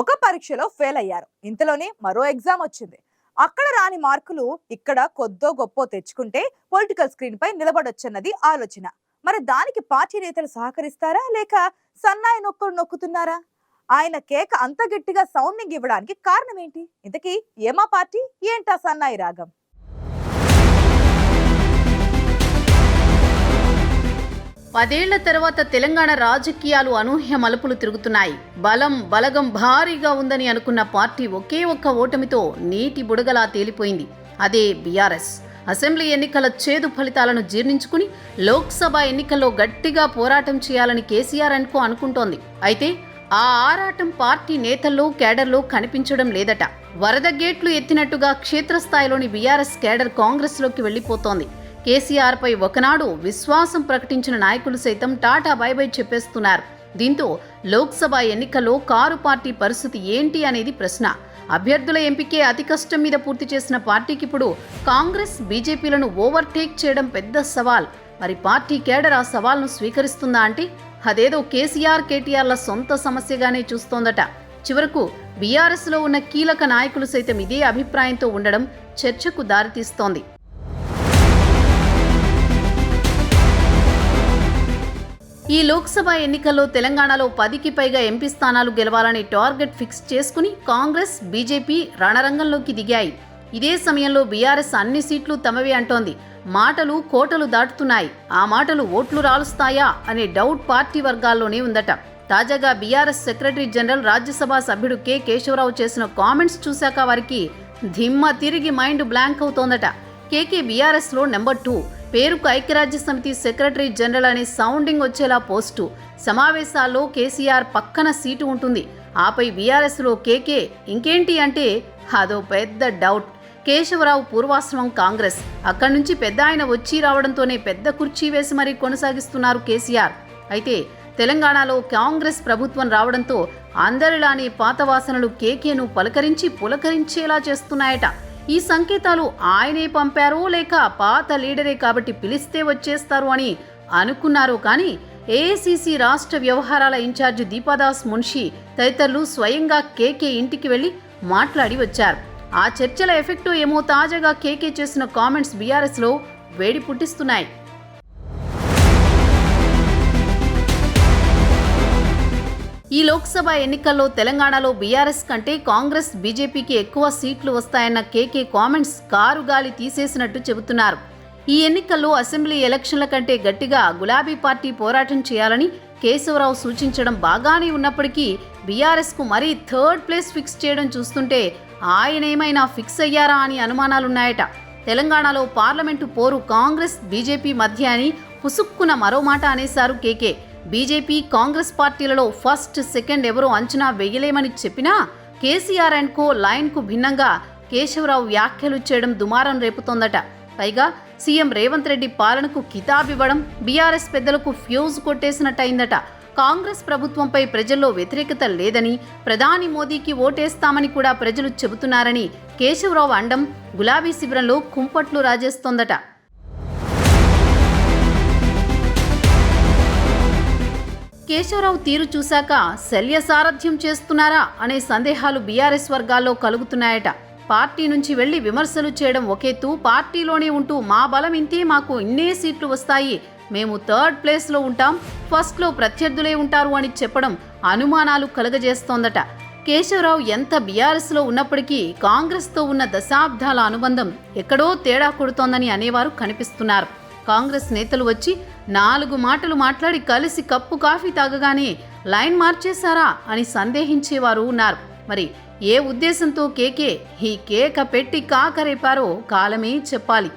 ఒక పరీక్షలో ఫెయిల్ అయ్యారు. ఇంతలోనే మరో ఎగ్జామ్ వచ్చింది. అక్కడ రాని మార్కులు ఇక్కడ కొద్దో గొప్పో తెచ్చుకుంటే పొలిటికల్ స్క్రీన్ పై నిలబడొచ్చన్నది ఆలోచన. మరి దానికి పార్టీ నేతలు సహకరిస్తారా? లేక సన్నాయి నొక్కులు నొక్కుతున్నారా? ఆయన కేక అంత గట్టిగా సౌండింగ్ ఇవ్వడానికి కారణం ఏంటి ఇంతకీ ఏమా పార్టీ? ఏంటా సన్నాయి రాగం? పదేళ్ళ తర్వాత తెలంగాణ రాజకీయాలు అనూహ్య మలుపులు తిరుగుతున్నాయి. బలం బలగం భారీగా ఉందని అనుకున్న పార్టీ ఒకే ఒక్క ఓటమితో నీటి బుడగలా తేలిపోయింది. అదే బీఆర్ఎస్. అసెంబ్లీ ఎన్నికల చేదు ఫలితాలను జీర్ణించుకుని లోక్సభ ఎన్నికల్లో గట్టిగా పోరాటం చేయాలని కేసీఆర్ అనుకో అనుకుంటోంది. అయితే ఆ ఆరాటం పార్టీ నేతల్లో కేడర్లో కనిపించడం లేదట. వరద గేట్లు ఎత్తినట్టుగా క్షేత్రస్థాయిలోని బీఆర్ఎస్ కేడర్ కాంగ్రెస్లోకి వెళ్ళిపోతోంది కేసీఆర్పై ఒకనాడు విశ్వాసం ప్రకటించిన నాయకులు సైతం టాటా బైబై చెప్పేస్తున్నారు. దీంతో లోక్సభ ఎన్నికల్లో కారు పార్టీ పరిస్థితి ఏంటి అనేది ప్రశ్న. అభ్యర్థుల ఎంపికే అతి కష్టం మీద పూర్తి చేసిన పార్టీకి ఇప్పుడు కాంగ్రెస్ బీజేపీలను ఓవర్టేక్ చేయడం పెద్ద సవాల్. మరి పార్టీ కేడర్ ఆ సవాల్ను స్వీకరిస్తుందా అంటే అదేదో కేసీఆర్ కేటీఆర్ల సొంత సమస్యగానే చూస్తోందట. చివరకు బీఆర్ఎస్లో ఉన్న కీలక నాయకులు సైతం ఇదే అభిప్రాయంతో ఉండడం చర్చకు దారితీస్తోంది. ఈ లోక్సభ ఎన్నికల్లో తెలంగాణలో పదికి పైగా ఎంపీ స్థానాలు గెలవాలని టార్గెట్ ఫిక్స్ చేసుకుని కాంగ్రెస్ బీజేపీ రణరంగంలోకి దిగాయి. ఇదే సమయంలో బీఆర్ఎస్ అన్ని సీట్లు తమవే అంటోంది. మాటలు కోటలు దాటుతున్నాయి. ఆ మాటలు ఓట్లు రాలుస్తాయా అనే డౌట్ పార్టీ వర్గాల్లోనే ఉందట. తాజాగా బీఆర్ఎస్ సెక్రటరీ జనరల్ రాజ్యసభ సభ్యుడు కె. కేశవరావు చేసిన కామెంట్స్ చూశాక వారికి ధిమ్మ తిరిగి మైండ్ బ్లాంక్ అవుతోందట. కేకే బీఆర్ఎస్లో నెంబర్ టూ. పేరుకు ఐక్యరాజ్య సమితి సెక్రటరీ జనరల్ అనే సౌండింగ్ వచ్చేలా పోస్టు. సమావేశాల్లో కేసీఆర్ పక్కన సీటు ఉంటుంది. ఆపై బీఆర్ఎస్లో కేకే ఇంకేంటి అంటే అదో పెద్ద డౌట్. కేశవరావు పూర్వాశ్రమం కాంగ్రెస్. అక్కడి నుంచి పెద్ద ఆయన వచ్చి రావడంతోనే పెద్ద కుర్చీ వేసి మరీ కొనసాగిస్తున్నారు కేసీఆర్. అయితే తెలంగాణలో కాంగ్రెస్ ప్రభుత్వం రావడంతో అందరిలానే పాత వాసనలు కేకేను పలకరించి పులకరించేలా చేస్తున్నాయట. ఈ సంకేతాలు ఆయనే పంపారో లేక పాత లీడరే కాబట్టి పిలిస్తే వచ్చేస్తారు అని అనుకున్నారు కానీ ఏఐసిసి రాష్ట్ర వ్యవహారాల ఇన్ఛార్జ్ దీపాదాస్ మున్షి తదితరులు స్వయంగా కేకే ఇంటికి వెళ్ళి మాట్లాడి వచ్చారు. ఆ చర్చల ఎఫెక్టు ఏమో తాజాగా కేకే చేసిన కామెంట్స్ బీఆర్ఎస్లో వేడి పుట్టిస్తున్నాయి ఈ లోక్సభ ఎన్నికల్లో తెలంగాణలో బీఆర్ఎస్ కంటే కాంగ్రెస్ బీజేపీకి ఎక్కువ సీట్లు వస్తాయన్న కేకే కామెంట్స్ కారు గాలి తీసేసినట్టు చెబుతున్నారు. ఈ ఎన్నికల్లో అసెంబ్లీ ఎలక్షన్ల కంటే గట్టిగా గులాబీ పార్టీ పోరాటం చేయాలని కేశవరావు సూచించడం బాగానే ఉన్నప్పటికీ బీఆర్ఎస్కు మరీ థర్డ్ ప్లేస్ ఫిక్స్ చేయడం చూస్తుంటే ఆయనేమైనా ఫిక్స్ అయ్యారా అని అనుమానాలున్నాయట. తెలంగాణలో పార్లమెంటు పోరు కాంగ్రెస్ బీజేపీ మధ్య అని పుసుక్కున మరో మాట అనేశారు కేకే. బీజేపీ కాంగ్రెస్ పార్టీలలో ఫస్ట్ సెకండ్ ఎవరో అంచనా వేయలేమని చెప్పినా కేసీఆర్ అండ్ కో లైన్కు భిన్నంగా కేశవరావు వ్యాఖ్యలు చేయడం దుమారం రేపుతోందట. పైగా సీఎం రేవంత్ రెడ్డి పాలనకు కితాబివ్వడం బీఆర్ఎస్ పెద్దలకు ఫ్యూజ్ కొట్టేసినట్టయిందట. కాంగ్రెస్ ప్రభుత్వంపై ప్రజల్లో వ్యతిరేకత లేదని ప్రధాని మోదీకి ఓటేస్తామని కూడా ప్రజలు చెబుతున్నారని కేశవరావు అండం గులాబీ శిబిరంలో కుంపట్లు రాజేస్తోందట. కేశవరావు తీరు చూశాక శల్య సారథ్యం చేస్తున్నారా అనే సందేహాలు బీఆర్ఎస్ వర్గాల్లో కలుగుతున్నాయట. పార్టీ నుంచి వెళ్ళి విమర్శలు చేయడం ఒకేతూ పార్టీలోనే ఉంటూ మా బలం ఇంతే మాకు ఇన్నే సీట్లు వస్తాయి. మేము థర్డ్ ప్లేస్లో ఉంటాం ఫస్ట్లో ప్రత్యర్థులే ఉంటారు అని చెప్పడం అనుమానాలు కలగజేస్తోందట. కేశవరావు ఎంత బీఆర్ఎస్లో ఉన్నప్పటికీ కాంగ్రెస్తో ఉన్న దశాబ్దాల అనుబంధం ఎక్కడో తేడా కొడుతోందని అనేవారు కనిపిస్తున్నారు. కాంగ్రెస్ నేతలు వచ్చి నాలుగు మాటలు మాట్లాడి కలిసి కప్పు కాఫీ తాగగానే లైన్ మార్చేశారా అని సందేహించేవారు ఉన్నారు. మరి ఏ ఉద్దేశంతో కేకే ఈ కేక పెట్టి కాకరేపారో కాలమే చెప్పాలి.